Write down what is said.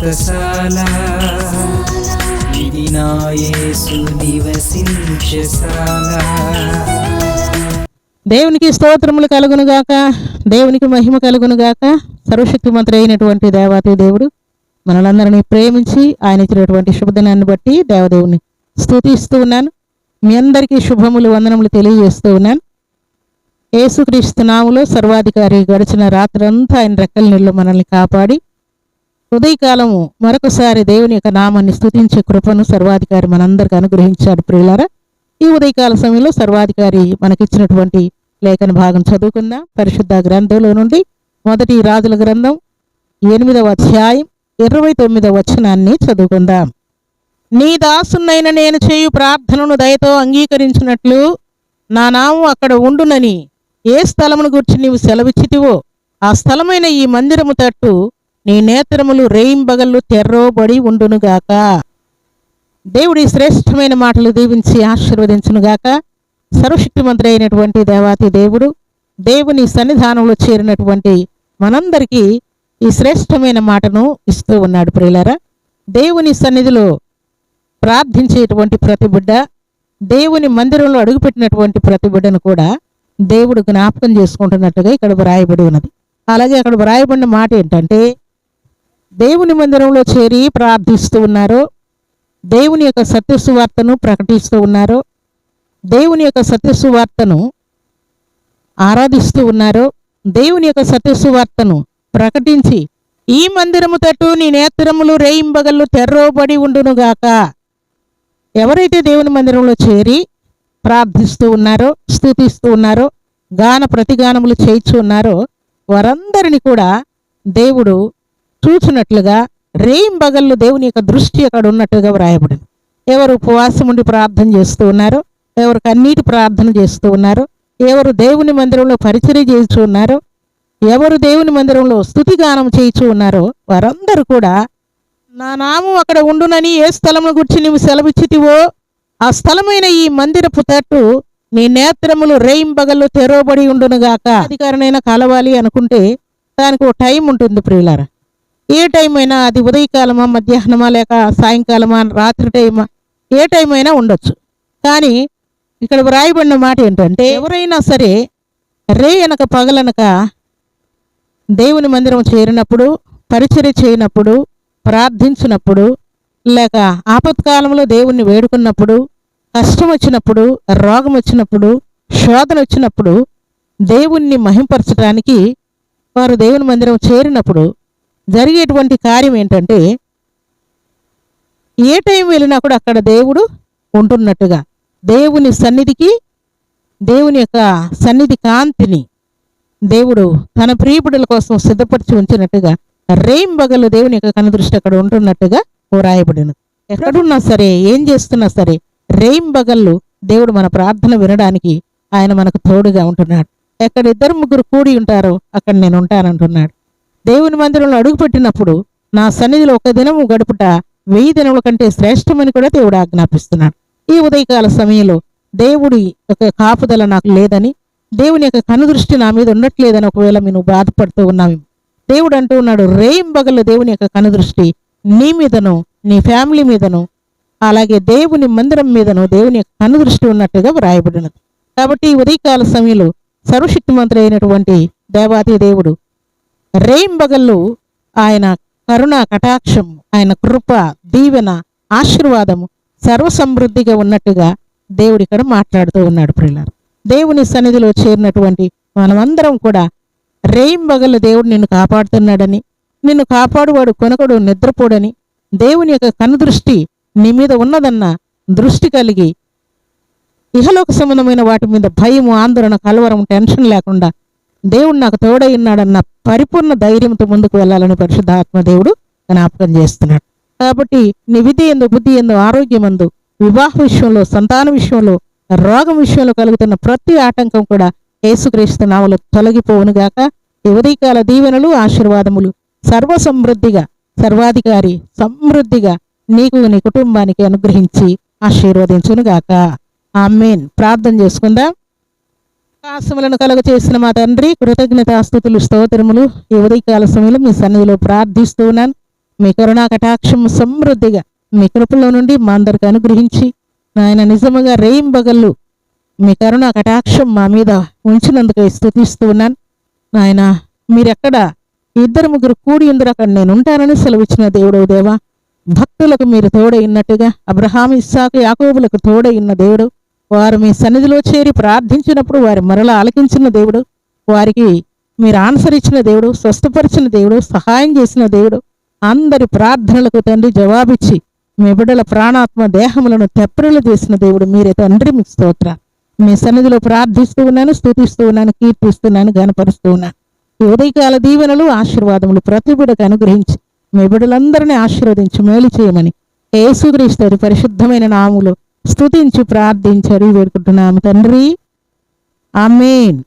వ్రతశాల ఇది నా నివసించశాల దేవునికి స్తోత్రములు కలుగునుగాక దేవునికి మహిమ కలుగునుగాక సర్వశక్తిమంతుడు అయినటువంటి దేవాతి దేవుడు మనలందరినీ ప్రేమించి ఆయన ఇచ్చినటువంటి శుభదినాన్ని బట్టి దేవదేవుని స్థుతిస్తూ ఉన్నాను. మీ అందరికీ శుభములు వందనములు తెలియజేస్తూ ఉన్నాను. ఏసుక్రీస్తు నాములో సర్వాధికారి గడిచిన రాత్రంతా ఆయన రెక్కల నీళ్ళు మనల్ని కాపాడి ఉదయకాలము మరొకసారి దేవుని యొక్క నామాన్ని స్తుతించే కృపను సర్వాధికారి మనందరికి అనుగ్రహించాడు ప్రియులారా. ఈ ఉదయకాల సమయంలో సర్వాధికారి మనకిచ్చినటువంటి లేఖన భాగం చదువుకుందాం. పరిశుద్ధ గ్రంథంలో నుండి మొదటి రాజుల గ్రంథం ఎనిమిదవ అధ్యాయం ఇరవై తొమ్మిదవ వచనాన్ని చదువుకుందాం. నీ దాసునైన నేను చేయు ప్రార్థనను దయతో అంగీకరించినట్లు నా నామం అక్కడ ఉండునని ఏ స్థలమును గురించి నీవు సెలవిచ్చితివో ఆ స్థలమైన ఈ మందిరము తట్టు నీ నేత్రములు రేయింబగళ్ళు తెర్రోబడి ఉండునుగాక. దేవుడి శ్రేష్టమైన మాటలు దీవించి ఆశీర్వదించునుగాక సర్వశక్తిమంతుడు అయినటువంటి దేవాతి దేవుడు దేవుని సన్నిధానంలో చేరినటువంటి మనందరికీ ఈ శ్రేష్టమైన మాటను ఇస్తూ ఉన్నాడు ప్రియులరా. దేవుని సన్నిధిలో ప్రార్థించేటువంటి ప్రతి బిడ్డ దేవుని మందిరంలో అడుగుపెట్టినటువంటి ప్రతి బిడ్డను కూడా దేవుడు జ్ఞాపకం చేసుకుంటున్నట్టుగా ఇక్కడ వ్రాయబడి ఉన్నది. అలాగే అక్కడ వ్రాయబడిన మాట ఏంటంటే దేవుని మందిరంలో చేరి ప్రార్థిస్తూ ఉన్నారు. దేవుని యొక్క సత్యసువార్తను ప్రకటిస్తూ ఉన్నారు. దేవుని యొక్క సత్యసువార్తను ఆరాధిస్తూ ఉన్నారు. దేవుని యొక్క సత్యసువార్తను ప్రకటించి ఈ మందిరము తట్టు నీ నేత్రములు రేయింబగళ్ళు తెర్రోబడి ఉండునుగాక ఎవరైతే దేవుని మందిరంలో చేరి ప్రార్థిస్తూ ఉన్నారో స్తుతిస్తూ ఉన్నారో గాన ప్రతిగానములు చేయిచు ఉన్నారో వారందరిని కూడా దేవుడు చూచినట్లుగా రేయింబగళ్ళు దేవుని యొక్క దృష్టి అక్కడ ఉన్నట్టుగా వ్రాయబడింది. ఎవరు ఉపవాసం ఉండి ప్రార్థన చేస్తూ ఉన్నారో ఎవరు కన్నీటి ప్రార్థన చేస్తూ ఉన్నారో ఎవరు దేవుని మందిరంలో పరిచర్య చేస్తూ ఉన్నారో ఎవరు దేవుని మందిరంలో స్థుతిగానం చేయిచూ ఉన్నారో వారందరూ కూడా నా నామం అక్కడ ఉండునని ఏ స్థలమును గురించి నీవు సెలవిచ్చితివో ఆ స్థలమైన ఈ మందిరపు తట్టు నీ నేత్రములు రేయింబగళ్ళు తెరవబడి ఉండునుగాక. అధికారనైనా కలవాలి అనుకుంటే దానికి ఓ టైం ఉంటుంది ప్రియులారా. ఏ టైం అయినా అది ఉదయకాలమా మధ్యాహ్నమా లేక సాయంకాలమా రాత్రి టైమా ఏ టైం అయినా ఉండొచ్చు. కానీ ఇక్కడ వ్రాయబడిన మాట ఏంటంటే ఎవరైనా సరే రే అనక పగలనక దేవుని మందిరం చేరినప్పుడు పరిచర్య చేయనప్పుడు ప్రార్థించినప్పుడు లేక ఆపత్కాలంలో దేవుణ్ణి వేడుకున్నప్పుడు కష్టం వచ్చినప్పుడు రోగం వచ్చినప్పుడు శోధన వచ్చినప్పుడు దేవుణ్ణి మహింపరచడానికి వారు దేవుని మందిరం చేరినప్పుడు జరిగేటువంటి కార్యం ఏంటంటే ఏ టైం వెళ్ళినా కూడా అక్కడ దేవుడు ఉంటున్నట్టుగా దేవుని సన్నిధికి దేవుని యొక్క సన్నిధి కాంతిని దేవుడు తన ప్రియపుడుల కోసం సిద్ధపరిచి ఉంచినట్టుగా రేయింబగలు దేవుని యొక్క కనుదృష్టి అక్కడ ఉంటున్నట్టుగా రాయబడినది. ఎక్కడున్నా సరే ఏం చేస్తున్నా సరే రేయింబగళ్ళు దేవుడు మన ప్రార్థన వినడానికి ఆయన మనకు తోడుగా ఉంటున్నాడు. ఎక్కడ ఇద్దరు ముగ్గురు కూడి ఉంటారో అక్కడ నేను ఉంటానంటున్నాడు. దేవుని మందిరంలో అడుగుపెట్టినప్పుడు నా సన్నిధిలో ఒక దినము గడుపుట వెయ్యి దినముల కంటే శ్రేష్టమని కూడా దేవుడు ఆజ్ఞాపిస్తున్నాడు. ఈ ఉదయకాల సమయంలో దేవుడి యొక్క కాపుదల నాకు లేదని దేవుని యొక్క కనుదృష్టి నా మీద ఉండట్లేదని ఒకవేళ మేము బాధపడుతూ ఉన్నాము దేవుడు అంటూ ఉన్నాడు రేయింబగల దేవుని యొక్క కనుదృష్టి నీ మీదను నీ ఫ్యామిలీ మీదను అలాగే దేవుని మందిరం మీదను దేవుని యొక్క కనుదృష్టి ఉన్నట్టుగా వ్రాయబడినది. కాబట్టి ఈ ఉదయకాల సమయంలో సర్వశక్తిమంతుడు అయినటువంటి దేవాది దేవుడు రేయింబగళ్ళు ఆయన కరుణ కటాక్షం ఆయన కృప దీవెన ఆశీర్వాదము సర్వసమృద్ధిగా ఉన్నట్టుగా దేవుడు ఇక్కడ మాట్లాడుతూ ఉన్నాడు ప్రియులారు. దేవుని సన్నిధిలో చేరినటువంటి మనమందరం కూడా రేయింబగళ్ళు దేవుడు నిన్ను కాపాడుతున్నాడని నిన్ను కాపాడువాడు కొనకడు నిద్రపోడని దేవుని యొక్క కనుదృష్టి నీ మీద ఉన్నదన్న దృష్టి కలిగి ఇహలోక సంబంధమైన వాటి మీద భయము ఆందోళన కలవరం టెన్షన్ లేకుండా దేవుడు నాకు తోడై ఉన్నాడన్న పరిపూర్ణ ధైర్యంతో ముందుకు వెళ్ళాలని పరిశుద్ధాత్మ దేవుడు జ్ఞాపకం చేస్తున్నాడు. కాబట్టి నీ విధి ఎందు బుద్ధి ఎందు ఆరోగ్యమందు వివాహ విషయంలో సంతాన విషయంలో రోగం విషయంలో కలుగుతున్న ప్రతి ఆటంకం కూడా యేసుక్రీస్తు నామలు తొలగిపోవునుగాక ఈ ఉదయకాల దీవెనలు ఆశీర్వాదములు సర్వ సమృద్ధిగా సర్వాధికారి సమృద్ధిగా నీకు నీ కుటుంబానికి అనుగ్రహించి ఆశీర్వదించునుగాక ఆమెన్. ప్రార్థన చేసుకుందాం. ఆశములను కలుగ చేసిన మా తండ్రి కృతజ్ఞతాస్తుతులు స్తోత్రములు. ఈ ఉదయకాల సమయంలో మీ సన్నిధిలో ప్రార్థిస్తూ ఉన్నాను మీ కరుణా కటాక్షం సమృద్ధిగా మీ కృపలో నుండి మా అందరికి అనుగ్రహించి నాయన నిజముగా రేయింబగళ్ళు మీ కరుణ కటాక్షం మా మీద ఉంచినందుకు స్థుతిస్తున్నాను నాయన మీరెక్కడ ఇద్దరు ముగ్గురు కూడి ఉందరు అక్కడ నేను ఉంటానని సెలవిచ్చిన దేవుడవు దేవా. భక్తులకు మీరు తోడైనట్టుగా అబ్రహాం ఇస్సాకు యాకోబులకు తోడైన దేవుడు వారు మీ సన్నిధిలో చేరి ప్రార్థించినప్పుడు వారి మరల ఆలకించిన దేవుడు వారికి మీరు ఆన్సర్ ఇచ్చిన దేవుడు స్వస్థపరిచిన దేవుడు సహాయం చేసిన దేవుడు అందరి ప్రార్థనలకు తండ్రి జవాబిచ్చి మీ బిడ్డల ప్రాణాత్మ దేహములను తెప్పరిలు చేసిన దేవుడు మీరే తండ్రి మీకు స్తోత్ర. మీ సన్నిధిలో ప్రార్థిస్తూ ఉన్నాను స్తుతిస్తూ ఉన్నాను కీర్తిస్తున్నాను గనపరుస్తూ ఉన్నాను. ఈ ఉదయకాల దీవెనలు ఆశీర్వాదములు ప్రతి బిడ్డకు అనుగ్రహించి మీ బిడ్డలందరినీ ఆశీర్వదించి మేలు చేయమని యేసుక్రీస్తు పరిశుద్ధమైన నాములు స్తుతించి ప్రార్థించరు వేడుకుంటున్నాము. తండ్రి ఆమెన్.